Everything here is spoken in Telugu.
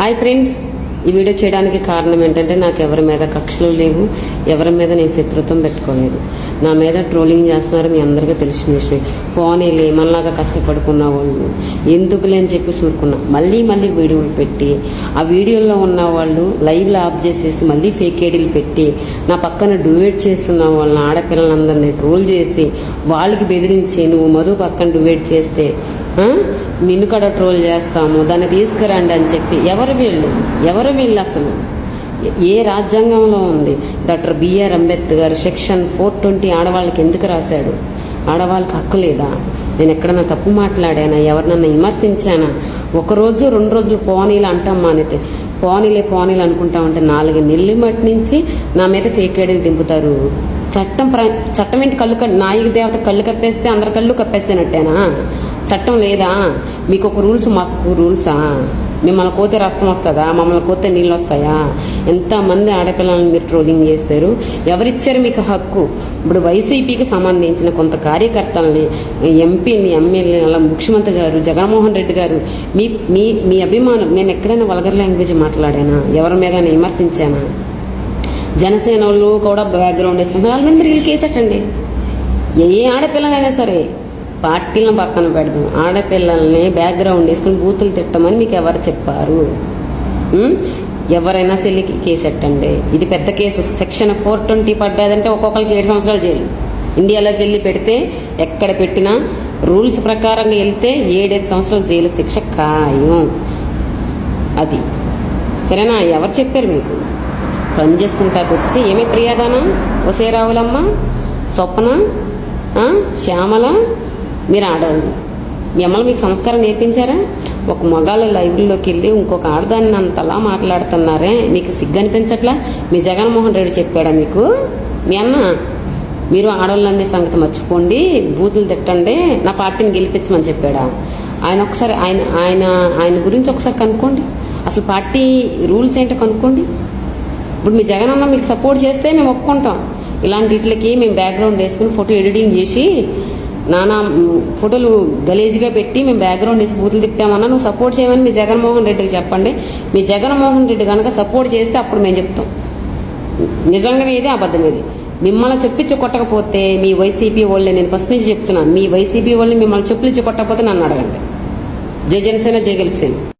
హాయ్ ఫ్రెండ్స్ ఈ వీడియో చేయడానికి కారణం ఏంటంటే నాకు ఎవరి మీద కక్షలు లేవు ఎవరి మీద నేను శత్రుత్వం పెట్టుకోలేదు. నా మీద ట్రోలింగ్ చేస్తున్నారు మీ అందరికీ తెలిసిన విషయం. పోనీలే మనలాగా కష్టపడుకున్న వాళ్ళు. ఎందుకులే అని చెప్పి చూరుకున్నా మళ్ళీ మళ్ళీ వీడియోలు పెట్టి ఆ వీడియోలో ఉన్న వాళ్ళు లైవ్లో ఆఫ్ చేసేసి మళ్ళీ ఫేక్ ఐడీలు పెట్టి నా పక్కన డ్యూయేట్ చేస్తున్న వాళ్ళని ఆడపిల్లలందరినీ ట్రోల్ చేసి వాళ్ళకి బెదిరించి నువ్వు మధు పక్కన డ్యూయేట్ చేస్తే నిన్ను కూడా ట్రోల్ చేస్తాము దాన్ని తీసుకురండి అని చెప్పి. ఎవరు వీళ్ళు? ఎవరు వీళ్ళు అసలు? ఏ రాజ్యాంగంలో ఉంది? Doctor BR Ambedkar section four twenty ఆడవాళ్ళకి ఎందుకు రాశాడు? ఆడవాళ్ళకి హక్కు లేదా? నేను ఎక్కడన్నా తప్పు మాట్లాడానా? ఎవరినన్నా విమర్శించానా? ఒకరోజు రెండు రోజులు పోనీలు అంటాం మానైతే. పోనీలే పోనీలు అనుకుంటా ఉంటే నాలుగు నెల్లి మట్టి నుంచి నా మీద ఫేక్ ఐడీలు దింపుతారు. చట్టం ప్ర చట్టం ఏంటి? కళ్ళు క- దేవత కళ్ళు కప్పేస్తే అందరి కళ్ళు కప్పేసినట్టేనా? చట్టం లేదా? మీకు ఒక రూల్స్ మాకు రూల్సా మిమ్మల్ని కోతే రస్తం వస్తుందా? మమ్మల్ని కోతే నీళ్ళు వస్తాయా? ఎంతమంది ఆడపిల్లల్ని మీరు ట్రోలింగ్ చేశారు? ఎవరిచ్చారు మీకు హక్కు? ఇప్పుడు వైసీపీకి సంబంధించిన కొంత కార్యకర్తలని ఎంపీని ఎమ్మెల్యే అలా ముఖ్యమంత్రి గారు జగన్మోహన్ రెడ్డి గారు మీ మీ మీ అభిమానం నేను ఎక్కడైనా వల్గర్ లాంగ్వేజ్ మాట్లాడానా? ఎవరి మీద విమర్శించానా? జనసేన వాళ్ళు కూడా బ్యాక్గ్రౌండ్ వేసుకుంటున్నారు. వాళ్ళ మీద రీల్ కేసెట్టండి. ఏ ఆడపిల్లనైనా సరే పార్టీలను పక్కన పెడదాం. ఆడపిల్లల్ని బ్యాక్గ్రౌండ్ వేసుకుని బూతులు తిట్టమని మీకు ఎవరు చెప్పారు? ఎవరైనా సెల్లికి కేసు ఎట్టండి ఇది పెద్ద కేసు. సెక్షన్ ఫోర్ ట్వంటీ పడ్డదంటే ఒక్కొక్కరికి ఏడు సంవత్సరాలు జైలు. ఇండియాలోకి వెళ్ళి పెడితే ఎక్కడ పెట్టినా రూల్స్ ప్రకారంగా వెళ్తే ఏడేడు సంవత్సరాలు జైలు శిక్ష ఖాయం. అది. సరేనా? ఎవరు చెప్పారు మీకు? పని చేసుకుంటాకు వచ్చి ఏమి ప్రియాదానా ఒసే రావులమ్మ స్వప్న? శ్యామల? మీరు ఆడవాళ్ళు మిమ్మల్ని మీకు సంస్కారం నేర్పించారా? ఒక మగాళ్ళ లైబ్రరీలోకి వెళ్ళి ఇంకొక ఆడదాన్ని అంతలా మాట్లాడుతున్నారే? మీకు సిగ్గు అనిపించట్లా మీ జగన్మోహన్ రెడ్డి చెప్పాడా మీకు? మీ అన్న మీరు ఆడవాళ్ళనే సంగతి మర్చిపోండి బూతులు తిట్టండి నా పార్టీని గెలిపించమని చెప్పాడా? ఆయన ఒకసారి ఆయన ఆయన ఆయన గురించి ఒకసారి కనుక్కోండి. అసలు పార్టీ రూల్స్ ఏంటో కనుక్కోండి. ఇప్పుడు మీ జగన్ అన్న మీకు సపోర్ట్ చేస్తే మేము ఒప్పుకుంటాం. ఇలాంటి వీటికి మేము బ్యాక్గ్రౌండ్ వేసుకుని ఫోటో ఎడిటింగ్ చేసి నానా ఫోటోలు గలీజ్గా పెట్టి మేము బ్యాక్గ్రౌండ్ వేసి బూతులు తిట్టామన్నా నువ్వు సపోర్ట్ చేయమని మీ జగన్మోహన్ రెడ్డికి చెప్పండి. మీ జగన్మోహన్ రెడ్డి కనుక సపోర్ట్ చేస్తే అప్పుడు మేము చెప్తాం. నిజంగా ఏది అబద్ధం ఏది మిమ్మల్ని చెప్పించి కొట్టకపోతే మీ వైసీపీ వాళ్ళని నేను ఫస్ట్ నుంచి చెప్తున్నాను మీ వైసీపీ వాళ్ళని మిమ్మల్ని చెప్పించి కొట్టకపోతే నన్ను అడగండి. జయ జనసేన జయ గెలిపేసేన